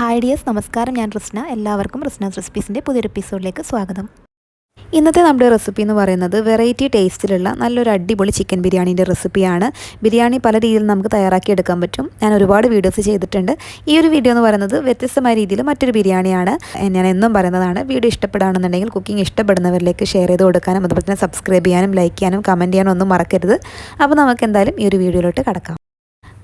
Hi dears നമസ്കാരം. ഞാൻ റിസ്ന. എല്ലാവർക്കും റിസ്നാസ് റെസിപ്പീസിന്റെ പുതിയൊരു എപ്പിസോഡിലേക്ക് സ്വാഗതം. ഇന്നത്തെ നമ്മുടെ റെസിപ്പി എന്ന് പറയുന്നത് വെറൈറ്റി ടേസ്റ്റിലുള്ള നല്ലൊരു അടിപൊളി ചിക്കൻ ബിരിയാണീന്റെ റെസിപ്പിയാണ്. ബിരിയാണി പല രീതിയിൽ നമുക്ക് തയ്യാറാക്കി എടുക്കാൻ പറ്റും. ഞാൻ ഒരുപാട് വീഡിയോസ് ചെയ്തിട്ടുണ്ട്. ഈ ഒരു വീഡിയോ എന്ന് പറയുന്നത് വ്യത്യസ്തമായ രീതിയിൽ മറ്റൊരു ബിരിയാണിയാണ്. ഞാൻ എന്നും പറയുന്നതാണ്. വീഡിയോ ഇഷ്ടപ്പെടുകയാണെന്നുണ്ടെങ്കിൽ കുക്കിംഗ് ഇഷ്ടപ്പെടുന്നവരിലേക്ക് ഷെയർ ചെയ്ത് കൊടുക്കാനും അതുപോലെ തന്നെ സബ്സ്ക്രൈബ് ചെയ്യാനും ലൈക്ക് ചെയ്യാനും കമന്റ് ചെയ്യാനും ഒന്നും മറക്കരുത്. അപ്പോൾ നമുക്ക് എന്തായാലും ഈ ഒരു വീഡിയോയിലോട്ട് കടക്കാം.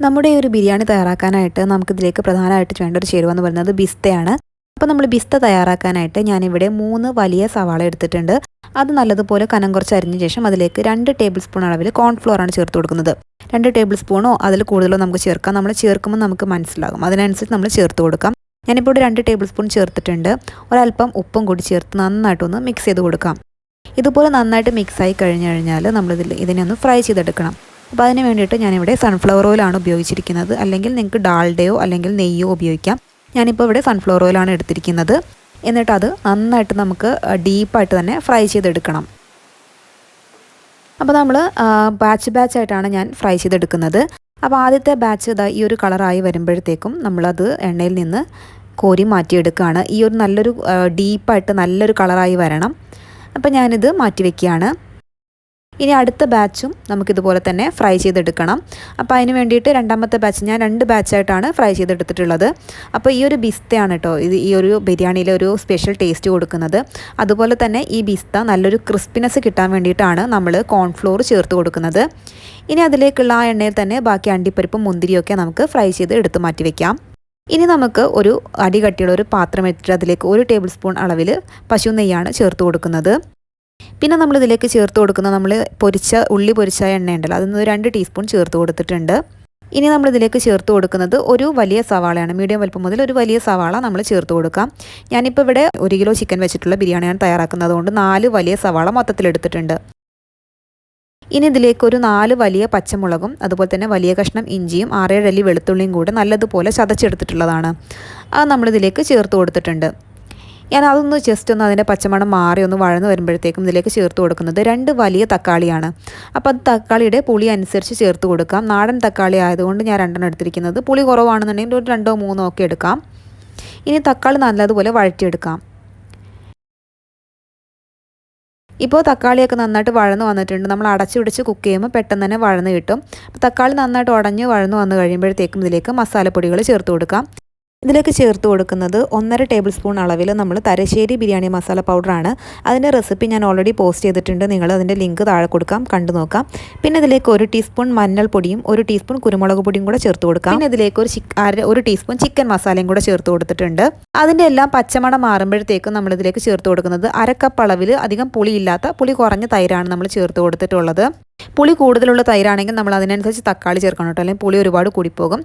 നമ്മുടെ ഒരു ബിരിയാണി തയ്യാറാക്കാനായിട്ട് നമുക്കിതിലേക്ക് പ്രധാനമായിട്ട് വേണ്ട ഒരു ചേരുവ എന്ന് പറയുന്നത് ബിസ്തയാണ്. അപ്പോൾ നമ്മൾ ബിസ്ത തയ്യാറാക്കാനായിട്ട് ഞാനിവിടെ മൂന്ന് വലിയ സവാള എടുത്തിട്ടുണ്ട്. അത് നല്ലതുപോലെ കനം കുറച്ച് അരിഞ്ഞ ശേഷം അതിലേക്ക് രണ്ട് ടേബിൾ സ്പൂൺ അളവിൽ കോൺഫ്ലോറാണ് ചേർത്ത് കൊടുക്കുന്നത്. രണ്ട് ടേബിൾ സ്പൂണോ അതിൽ കൂടുതലോ നമുക്ക് ചേർക്കാം. നമ്മൾ ചേർക്കുമ്പോൾ നമുക്ക് മനസ്സിലാകും. അതിനനുസരിച്ച് നമ്മൾ ചേർത്ത് കൊടുക്കാം. ഞാനിപ്പോൾ ഇവിടെ രണ്ട് ടേബിൾ സ്പൂൺ ചേർത്തിട്ടുണ്ട്. ഒരല്പം ഉപ്പും കൂടി ചേർത്ത് നന്നായിട്ടൊന്ന് മിക്സ് ചെയ്ത് കൊടുക്കാം. ഇതുപോലെ നന്നായിട്ട് മിക്സ് ആയി കഴിഞ്ഞ് കഴിഞ്ഞാൽ നമ്മളിതിൽ ഇതിനെ ഒന്ന് ഫ്രൈ ചെയ്തെടുക്കണം. അപ്പോൾ അതിന് വേണ്ടിയിട്ട് ഞാനിവിടെ സൺഫ്ലവർ ഓയിലാണ് ഉപയോഗിച്ചിരിക്കുന്നത്. അല്ലെങ്കിൽ നിങ്ങൾക്ക് ഡാൾഡയോ അല്ലെങ്കിൽ നെയ്യോ ഉപയോഗിക്കാം. ഞാനിപ്പോൾ ഇവിടെ സൺഫ്ലവർ ഓയിലാണ് എടുത്തിരിക്കുന്നത്. എന്നിട്ട് അത് നന്നായിട്ട് നമുക്ക് ഡീപ്പായിട്ട് തന്നെ ഫ്രൈ ചെയ്തെടുക്കണം. അപ്പോൾ നമ്മൾ ബാച്ച് ബാച്ചായിട്ടാണ് ഞാൻ ഫ്രൈ ചെയ്തെടുക്കുന്നത്. അപ്പോൾ ആദ്യത്തെ ബാച്ച് ഇതാ ഈ ഒരു കളറായി വരുമ്പോഴത്തേക്കും നമ്മളത് എണ്ണയിൽ നിന്ന് കോരി മാറ്റിയെടുക്കുകയാണ്. ഈ ഒരു നല്ലൊരു ഡീപ്പായിട്ട് നല്ലൊരു കളറായി വരണം. അപ്പോൾ ഞാനിത് മാറ്റി വയ്ക്കുകയാണ് ഇനി അടുത്ത ബാച്ചും നമുക്കിതുപോലെ തന്നെ ഫ്രൈ ചെയ്തെടുക്കണം. അപ്പോൾ അതിന് വേണ്ടിയിട്ട് രണ്ടാമത്തെ ബാച്ച് ഞാൻ രണ്ട് ബാച്ചായിട്ടാണ് ഫ്രൈ ചെയ്തെടുത്തിട്ടുള്ളത്. അപ്പോൾ ഈ ഒരു ബിസ്തയാണ് കേട്ടോ ഇത് ഈ ഒരു ബിരിയാണിയിലെ ഒരു സ്പെഷ്യൽ ടേസ്റ്റ് കൊടുക്കുന്നത്. അതുപോലെ തന്നെ ഈ ബിസ്ത നല്ലൊരു ക്രിസ്പിനെസ് കിട്ടാൻ വേണ്ടിയിട്ടാണ് നമ്മൾ കോൺഫ്ലോർ ചേർത്ത് കൊടുക്കുന്നത്. ഇനി അതിലേക്കുള്ള ആ എണ്ണയിൽ തന്നെ ബാക്കി അണ്ടിപ്പരിപ്പും മുന്തിരിയൊക്കെ നമുക്ക് ഫ്രൈ ചെയ്ത് എടുത്ത് മാറ്റി വയ്ക്കാം ഇനി നമുക്ക് ഒരു അടി കട്ടിയുള്ള ഒരു പാത്രം ഇട്ടിട്ട് അതിലേക്ക് ഒരു ടേബിൾ സ്പൂൺ അളവിൽ പശു നെയ്യാണ് ചേർത്ത് കൊടുക്കുന്നത്. പിന്നെ നമ്മൾ ഇതിലേക്ക് ചേർത്ത് കൊടുക്കുന്ന നമ്മൾ പൊരിച്ച ഉള്ളി പൊരിച്ച എണ്ണ ഉണ്ടല്ലോ അതിൽ രണ്ട് ടീസ്പൂൺ ചേർത്ത് കൊടുത്തിട്ടുണ്ട്. ഇനി നമ്മൾ ഇതിലേക്ക് ചേർത്ത് കൊടുക്കുന്നത് ഒരു വലിയ സവാളയാണ്. മീഡിയം വലുപ്പം മുതൽ ഒരു വലിയ സവാള നമ്മൾ ചേർത്ത് കൊടുക്കാം. ഞാനിപ്പോൾ ഇവിടെ ഒരു കിലോ ചിക്കൻ വെച്ചിട്ടുള്ള ബിരിയാണിയാണ് തയ്യാറാക്കുന്നത് കൊണ്ട് നാല് വലിയ സവാള മൊത്തത്തിലെടുത്തിട്ടുണ്ട് ഇനി ഇതിലേക്ക് ഒരു നാല് വലിയ പച്ചമുളകും അതുപോലെ തന്നെ വലിയ കഷ്ണം ഇഞ്ചിയും ആറേഴല്ലി വെളുത്തുള്ളിയും കൂടെ നല്ലതുപോലെ ചതച്ചെടുത്തിട്ടുള്ളതാണ്. അത് നമ്മളിതിലേക്ക് ചേർത്ത് കൊടുത്തിട്ടുണ്ട്. ഞാൻ അതൊന്ന് ജസ്റ്റ് ഒന്ന് അതിന്റെ പച്ചമണം മാറി ഒന്ന് വഴന്ന് വരുമ്പോഴത്തേക്കും ഇതിലേക്ക് ചേർത്ത് കൊടുക്കുന്നത് രണ്ട് വലിയ തക്കാളിയാണ്. അപ്പോൾ അത് തക്കാളിയുടെ പുളി അനുസരിച്ച് ചേർത്ത് കൊടുക്കാം. നാടൻ തക്കാളി ആയതുകൊണ്ട് ഞാൻ രണ്ടെണ്ണം എടുത്തിരിക്കുന്നത്. പുളി കുറവാണെന്നുണ്ടെങ്കിൽ ഒരു രണ്ടോ മൂന്നോ ഒക്കെ എടുക്കാം. ഇനി തക്കാളി നല്ലതുപോലെ വഴറ്റിയെടുക്കാം. ഇപ്പോൾ തക്കാളിയൊക്കെ നന്നായിട്ട് വഴന്ന് വന്നിട്ടുണ്ട്. നമ്മൾ അടച്ചു പിടിച്ച് കുക്ക് ചെയ്യുമ്പോൾ പെട്ടെന്ന് തന്നെ വഴന്ന് കിട്ടും. തക്കാളി നന്നായിട്ട് ഉടഞ്ഞ് വഴന്ന് വന്ന് കഴിയുമ്പോഴത്തേക്കും ഇതിലേക്ക് മസാലപ്പൊടികൾ ചേർത്ത് കൊടുക്കാം. ഇതിലേക്ക് ചേർത്ത് കൊടുക്കുന്നത് ഒന്നര ടേബിൾ സ്പൂൺ അളവിൽ നമ്മൾ തരശ്ശേരി ബിരിയാണി മസാല പൗഡറാണ്. അതിന്റെ റെസിപ്പി ഞാൻ ഓൾറെഡി പോസ്റ്റ് ചെയ്തിട്ടുണ്ട്. നിങ്ങൾ അതിന്റെ ലിങ്ക് താഴെ കൊടുക്കാം കണ്ടു നോക്കാം. പിന്നെ ഇതിലേക്ക് ഒരു ടീസ്പൂൺ മഞ്ഞൾപ്പൊടിയും ഒരു ടീസ്പൂൺ കുരുമുളക് പൊടിയും കൂടെ ചേർത്ത് കൊടുക്കാം. പിന്നെ ഇതിലേക്ക് ഒരു ഒരു ടീസ്പൂൺ ചിക്കൻ മസാലയും കൂടെ ചേർത്ത് കൊടുത്തിട്ടുണ്ട്. അതിന്റെ എല്ലാം പച്ചമണം മാറുമ്പോഴത്തേക്കും നമ്മൾ ഇതിലേക്ക് ചേർത്ത് കൊടുക്കുന്നത് അരക്കപ്പ് അളവിൽ അധികം പുളിയില്ലാത്ത പുളി കുറഞ്ഞ തൈരാണ് നമ്മൾ ചേർത്ത് കൊടുത്തിട്ടുള്ളത്. പുളി കൂടുതലുള്ള തൈരാണെങ്കിൽ നമ്മൾ അതിനനുസരിച്ച് തക്കാളി ചേർക്കണം കേട്ടോ. അല്ലെങ്കിൽ പുളി ഒരുപാട് കൂടിപ്പോകും.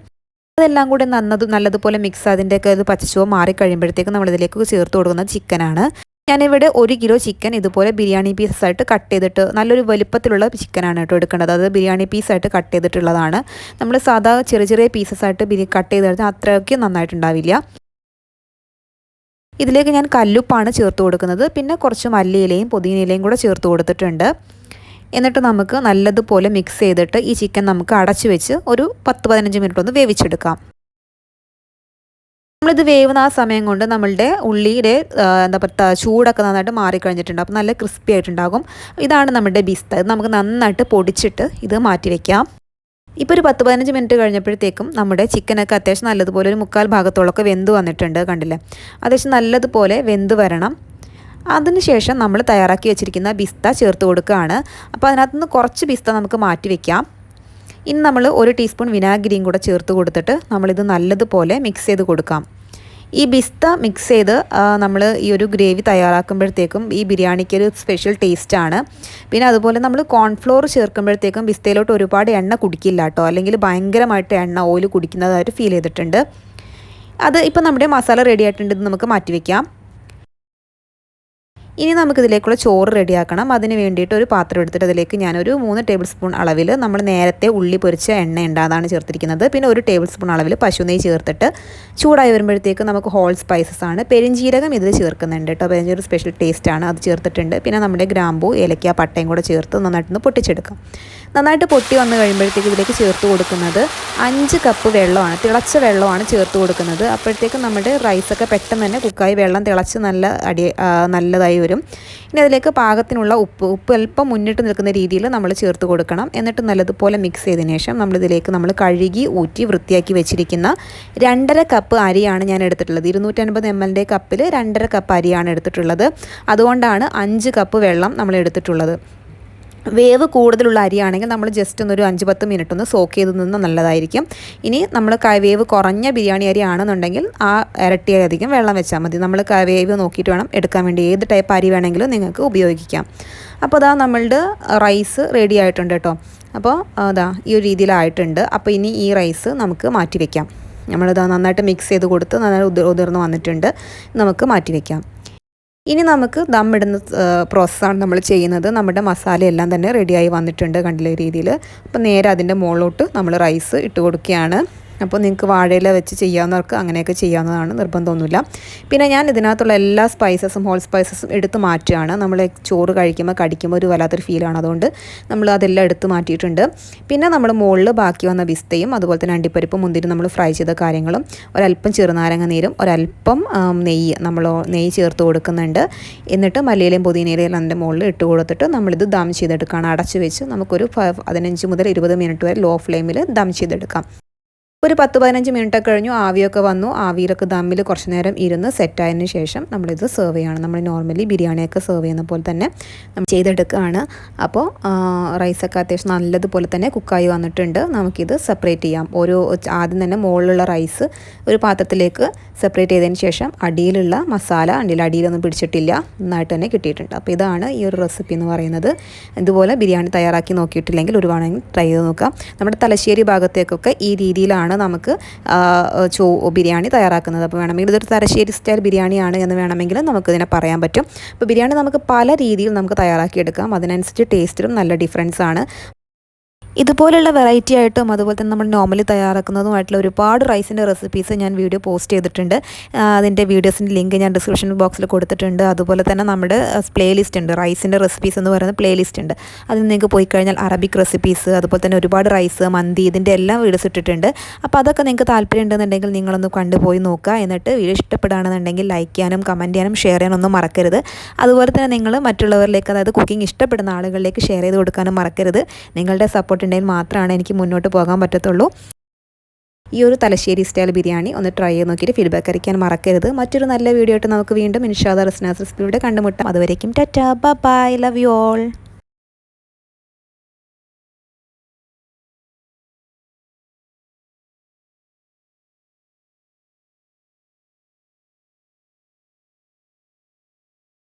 അതെല്ലാം കൂടി നന്നത് നല്ലതുപോലെ മിക്സ് അതിന്റെയൊക്കെ അത് പച്ചച്ചുവ മാറിക്കഴിയുമ്പോഴത്തേക്ക് നമ്മളിതിലേക്ക് ചേർത്ത് കൊടുക്കുന്ന ചിക്കനാണ് ഞാനിവിടെ ഒരു കിലോ ചിക്കൻ ഇതുപോലെ ബിരിയാണി പീസായിട്ട് കട്ട് ചെയ്തിട്ട് നല്ലൊരു വലുപ്പത്തിലുള്ള ചിക്കനാണ് കേട്ടോ എടുക്കേണ്ടത് അത് ബിരിയാണി പീസായിട്ട് കട്ട് ചെയ്തിട്ടുള്ളതാണ്. നമ്മൾ സാധാ ചെറിയ ചെറിയ പീസസായിട്ട് ബിരി കട്ട് ചെയ്തെടുത്താൽ അത്രയ്ക്ക് നന്നായിട്ടുണ്ടാവില്ല. ഇതിലേക്ക് ഞാൻ കല്ലുപ്പാണ് ചേർത്ത് കൊടുക്കുന്നത്. പിന്നെ കുറച്ച് മല്ലിയിലയും പുതിനയിലയും കൂടെ ചേർത്ത് കൊടുത്തിട്ടുണ്ട്. എന്നിട്ട് നമുക്ക് നല്ലതുപോലെ മിക്സ് ചെയ്തിട്ട് ഈ ചിക്കൻ നമുക്ക് അടച്ചു വെച്ച് ഒരു പത്ത് പതിനഞ്ച് മിനിറ്റ് ഒന്ന് വേവിച്ചെടുക്കാം. നമ്മളിത് വേവുന്ന ആ സമയം കൊണ്ട് നമ്മളുടെ ഉള്ളിയുടെ എന്താ പറയുക ചൂടൊക്കെ നന്നായിട്ട് മാറിക്കഴിഞ്ഞിട്ടുണ്ട്. അപ്പോൾ നല്ല ക്രിസ്പി ആയിട്ടുണ്ടാകും. ഇതാണ് നമ്മുടെ ബിസ്ത. ഇത് നമുക്ക് നന്നായിട്ട് പൊടിച്ചിട്ട് ഇത് മാറ്റി വയ്ക്കാം ഇപ്പോൾ ഒരു പത്ത് പതിനഞ്ച് മിനിറ്റ് കഴിഞ്ഞപ്പോഴത്തേക്കും നമ്മുടെ ചിക്കനൊക്കെ അത്യാവശ്യം നല്ലതുപോലെ ഒരു മുക്കാൽ ഭാഗത്തോളമൊക്കെ വെന്ത് വന്നിട്ടുണ്ട് കണ്ടില്ലേ? അത്യാവശ്യം നല്ലതുപോലെ വെന്ത് വരണം. അതിനുശേഷം നമ്മൾ തയ്യാറാക്കി വെച്ചിരിക്കുന്ന ബിസ്ത ചേർത്ത് കൊടുക്കുകയാണ്. അപ്പോൾ അതിനകത്ത് നിന്ന് കുറച്ച് ബിസ്ത നമുക്ക് മാറ്റി വെക്കാം. ഇനി നമ്മൾ ഒരു ടീസ്പൂൺ വിനാഗിരിയും കൂടെ ചേർത്ത് കൊടുത്തിട്ട് നമ്മളിത് നല്ലതുപോലെ മിക്സ് ചെയ്ത് കൊടുക്കാം. ഈ ബിസ്ത മിക്സ് ചെയ്ത് നമ്മൾ ഈ ഒരു ഗ്രേവി തയ്യാറാക്കുമ്പോഴത്തേക്കും ഈ ബിരിയാണിക്ക് ഒരു സ്പെഷ്യൽ ടേസ്റ്റാണ് പിന്നെ അതുപോലെ നമ്മൾ കോൺഫ്ലോർ ചേർക്കുമ്പോഴത്തേക്കും ബിസ്തയിലോട്ട് ഒരുപാട് എണ്ണ കുടിക്കില്ല കേട്ടോ. അല്ലെങ്കിൽ ഭയങ്കരമായിട്ട് എണ്ണ ഓയിൽ കുടിക്കുന്നതായിട്ട് ഫീൽ ചെയ്തിട്ടുണ്ട്. അത് ഇപ്പോൾ നമ്മുടെ മസാല റെഡി ആയിട്ടുണ്ട്. ഇത് നമുക്ക് മാറ്റി വയ്ക്കാം ഇനി നമുക്കിതിലേക്കുള്ള ചോറ് റെഡിയാക്കണം. അതിന് വേണ്ടിയിട്ട് ഒരു പാത്രം എടുത്തിട്ട് അതിലേക്ക് ഞാനൊരു മൂന്ന് ടേബിൾ സ്പൂൺ അളവിൽ നമ്മൾ നേരത്തെ ഉള്ളി പൊരിച്ച എണ്ണ ഉണ്ട് അതാണ് ചേർത്തിരിക്കുന്നത്. പിന്നെ ഒരു ടേബിൾ സ്പൂൺ അളവിൽ പശു നെയ്യ് ചേർത്തിട്ട് ചൂടായി വരുമ്പോഴത്തേക്ക് നമുക്ക് ഹോൾ സ്പൈസസ് ആണ്. പെരിഞ്ജീരകം ഇതിൽ ചേർക്കുന്നുണ്ട് കേട്ടോ. പെരിഞ്ചീരകം സ്പെഷ്യൽ ടേസ്റ്റാണ് അത് ചേർത്തിട്ടുണ്ട്. പിന്നെ നമ്മുടെ ഗ്രാമ്പൂ ഏലക്ക പട്ടയും കൂടെ ചേർത്ത് നന്നായിട്ടൊന്ന് പൊട്ടിച്ചെടുക്കാം. നന്നായിട്ട് പൊട്ടി വന്നു കഴിയുമ്പോഴത്തേക്ക് ഇതിലേക്ക് ചേർത്ത് കൊടുക്കുന്നത് അഞ്ച് കപ്പ് വെള്ളമാണ്. തിളച്ച വെള്ളമാണ് ചേർത്ത് കൊടുക്കുന്നത്. അപ്പോഴത്തേക്ക് നമ്മുടെ റൈസൊക്കെ പെട്ടെന്ന് തന്നെ കുക്കായി വെള്ളം തിളച്ച് നല്ല അടി നല്ലതായി വരും. ഇനി അതിലേക്ക് പാകത്തിനുള്ള ഉപ്പ് ഉപ്പ് അല്പം മുന്നിട്ട് നിൽക്കുന്ന രീതിയിൽ നമ്മൾ ചേർത്ത് കൊടുക്കണം. എന്നിട്ട് നല്ലതുപോലെ മിക്സ് ചെയ്തതിന് ശേഷം നമ്മളിതിലേക്ക് നമ്മൾ കഴുകി ഊറ്റി വൃത്തിയാക്കി വെച്ചിരിക്കുന്ന രണ്ടര കപ്പ് അരിയാണ് ഞാൻ എടുത്തിട്ടുള്ളത്. ഇരുന്നൂറ്റൻപത് എം എല്ലിന്റെ കപ്പിൽ രണ്ടര കപ്പ് അരിയാണ് എടുത്തിട്ടുള്ളത്. അതുകൊണ്ടാണ് അഞ്ച് കപ്പ് വെള്ളം നമ്മൾ എടുത്തിട്ടുള്ളത്. വേവ് കൂടുതലുള്ള അരിയാണെങ്കിൽ നമ്മൾ ജസ്റ്റ് ഒന്നൊരു അഞ്ച് പത്ത് മിനിറ്റ് ഒന്ന് സോക്ക് ചെയ്ത് നിന്ന് നല്ലതായിരിക്കും. ഇനി നമ്മൾ വേവ് കുറഞ്ഞ ബിരിയാണി അരി ആണെന്നുണ്ടെങ്കിൽ ആ ഇരട്ടിയധികം വെള്ളം വെച്ചാൽ മതി. നമ്മൾ വേവ് നോക്കിയിട്ട് വേണം എടുക്കാൻ വേണ്ടി ഏത് ടൈപ്പ് അരി വേണമെങ്കിലും നിങ്ങൾക്ക് ഉപയോഗിക്കാം. അപ്പോൾ അതാ നമ്മളുടെ റൈസ് റെഡി ആയിട്ടുണ്ട് കേട്ടോ അപ്പോൾ അതാ ഈ ഒരു രീതിയിലായിട്ടുണ്ട്. അപ്പോൾ ഇനി ഈ റൈസ് നമുക്ക് മാറ്റി വയ്ക്കാം നമ്മളിത് നന്നായിട്ട് മിക്സ് ചെയ്ത് കൊടുത്ത് നന്നായിട്ട് ഉതിർന്ന് വന്നിട്ടുണ്ട്. നമുക്ക് മാറ്റി വയ്ക്കാം ഇനി നമുക്ക് ദമ്മിടുന്ന പ്രോസസ്സാണ് നമ്മൾ ചെയ്യുന്നത്. നമ്മുടെ മസാല എല്ലാം തന്നെ റെഡിയായി വന്നിട്ടുണ്ട് കണ്ടില്ല രീതിയിൽ അപ്പോൾ നേരെ അതിന്റെ മുകളിലോട്ട് നമ്മൾ റൈസ് ഇട്ട് കൊടുക്കുകയാണ്. അപ്പോൾ നിങ്ങൾക്ക് വാഴയില വെച്ച് ചെയ്യാവുന്നവർക്ക് അങ്ങനെയൊക്കെ ചെയ്യാവുന്നതാണ് നിർബന്ധമൊന്നുമില്ല. പിന്നെ ഞാൻ ഇതിനകത്തുള്ള എല്ലാ സ്പൈസസും ഹോൾ സ്പൈസസും എടുത്ത് മാറ്റുകയാണ്. നമ്മൾ ചോറ് കഴിക്കുമ്പോൾ കടിക്കുമ്പോൾ ഒരു വല്ലാത്തൊരു ഫീലാണ് അതുകൊണ്ട് നമ്മൾ അതെല്ലാം എടുത്ത് മാറ്റിയിട്ടുണ്ട്. പിന്നെ നമ്മൾ മുകളിൽ ബാക്കി വന്ന വിസ്തയും അതുപോലെ തന്നെ അണ്ടിപ്പരിപ്പ് മുന്തിരി നമ്മൾ ഫ്രൈ ചെയ്ത കാര്യങ്ങളും ഒരല്പം ചെറുനാരങ്ങ നീരും ഒരല്പം നെയ്യ് നമ്മൾ നെയ്യ് ചേർത്ത് കൊടുക്കുന്നുണ്ട്. എന്നിട്ട് മല്ലിയിലയും പുതിനയിലയും അതിന്റെ മുകളിൽ ഇട്ട് കൊടുത്തിട്ട് നമ്മളിത് ദം ചെയ്തെടുക്കുകയാണ്. അടച്ച് വെച്ച് നമുക്കൊരു പതിനഞ്ച് മുതൽ ഇരുപത് മിനിറ്റ് വരെ ലോ ഫ്ലെയിമിൽ ദം ചെയ്തെടുക്കാം. ഒരു പത്ത് പതിനഞ്ച് മിനിറ്റ് കഴിഞ്ഞു ആവിയൊക്കെ വന്നു. ആവിയിലൊക്കെ ദമ്മിൽ കുറച്ച് നേരം ഇരുന്ന് സെറ്റായതിനു ശേഷം നമ്മളിത് സെർവ് ചെയ്യണം. നമ്മൾ നോർമലി ബിരിയാണിയൊക്കെ സെർവ് ചെയ്യുന്ന പോലെ തന്നെ നമ്മൾ ചെയ്തെടുക്കുകയാണ്. അപ്പോൾ റൈസൊക്കെ അത്യാവശ്യം നല്ലതുപോലെ തന്നെ കുക്കായി വന്നിട്ടുണ്ട്. നമുക്കിത് സെപ്പറേറ്റ് ചെയ്യാം. ഓരോ ആദ്യം തന്നെ മുകളിലുള്ള റൈസ് ഒരു പാത്രത്തിലേക്ക് സെപ്പറേറ്റ് ചെയ്തതിന് ശേഷം അടിയിലുള്ള മസാല അടിയിൽ അടിയിലൊന്നും പിടിച്ചിട്ടില്ല നന്നായിട്ട് തന്നെ കിട്ടിയിട്ടുണ്ട്. അപ്പോൾ ഇതാണ് ഈ ഒരു റെസിപ്പി എന്ന് പറയുന്നത്. ഇതുപോലെ ബിരിയാണി തയ്യാറാക്കി നോക്കിയിട്ടില്ലെങ്കിൽ ഒരു വേണമെങ്കിൽ ട്രൈ ചെയ്ത് നോക്കാം. നമ്മുടെ തലശ്ശേരി ഭാഗത്തേക്കൊക്കെ ഈ രീതിയിലാണ് നമുക്ക് ചോ ബിരിയാണി തയ്യാറാക്കുന്നത്. അപ്പോൾ വേണമെങ്കിൽ ഇതൊരു തലശ്ശേരി സ്റ്റൈൽ ബിരിയാണിയാണ് എന്ന് വേണമെങ്കിൽ നമുക്കിതിനെ പറയാൻ പറ്റും. അപ്പോൾ ബിരിയാണി നമുക്ക് പല രീതിയിൽ നമുക്ക് തയ്യാറാക്കിയെടുക്കാം. അതിനനുസരിച്ച് ടേസ്റ്റിലും നല്ല ഡിഫറൻസ് ആണ്. ഇതുപോലുള്ള വെറൈറ്റി ആയിട്ടും അതുപോലെ തന്നെ നമ്മൾ നോർമലി തയ്യാറാക്കുന്നതുമായിട്ടുള്ള ഒരുപാട് റൈസിന്റെ റെസിപ്പീസ് ഞാൻ വീഡിയോ പോസ്റ്റ് ചെയ്തിട്ടുണ്ട്. അതിന്റെ വീഡിയോസിന്റെ ലിങ്ക് ഞാൻ ഡിസ്ക്രിപ്ഷൻ ബോക്സിൽ കൊടുത്തിട്ടുണ്ട്. അതുപോലെ തന്നെ നമ്മുടെ പ്ലേലിസ്റ്റ് ഉണ്ട്. റൈസിന്റെ റെസിപ്പീസ് എന്ന് പറയുന്ന പ്ലേലിസ്റ്റ് ഉണ്ട്. അതിൽ നിങ്ങൾക്ക് പോയി കഴിഞ്ഞാൽ അറബിക് റെസിപ്പീസ് അതുപോലെ തന്നെ ഒരുപാട് റൈസ് മന്തി ഇതിന്റെ എല്ലാം വീഡിയോസ് ഇട്ടിട്ടുണ്ട്. അപ്പോൾ അതൊക്കെ നിങ്ങൾക്ക് താല്പര്യം ഉണ്ടെന്നുണ്ടെങ്കിൽ നിങ്ങളൊന്ന് കണ്ടുപോയി നോക്കുക. എന്നിട്ട് വീഡിയോ ഇഷ്ടപ്പെടുകയാണെന്നുണ്ടെങ്കിൽ ലൈക്ക് ചെയ്യാനും കമന്റ് ചെയ്യാനും ഷെയർ ചെയ്യാനൊന്നും മറക്കരുത്. അതുപോലെ തന്നെ നിങ്ങൾ മറ്റുള്ളവരിലേക്ക് അതായത് കുക്കിംഗ് ഇഷ്ടപ്പെടുന്ന ആളുകളിലേക്ക് ഷെയർ ചെയ്ത് കൊടുക്കാനും മറക്കരുത്. നിങ്ങളുടെ സപ്പോർട്ട് ഉണ്ടെങ്കിൽ മാത്രമാണ് എനിക്ക് മുന്നോട്ട് പോകാൻ പറ്റത്തുള്ളൂ. ഈ ഒരു തലശ്ശേരി സ്റ്റൈൽ ബിരിയാണി ഒന്ന് ട്രൈ ചെയ്ത് നോക്കിയിട്ട് ഫീഡ്ബാക്ക് അറിയിക്കാൻ മറക്കരുത്. മറ്റൊരു നല്ല വീഡിയോ ആയിട്ട് നമുക്ക് വീണ്ടും ഇൻഷാദ റസ്നാസ് റെസിപ്പിയുടെ കണ്ടുമുട്ടാം. അതുവരേക്കും tata. Bye love you all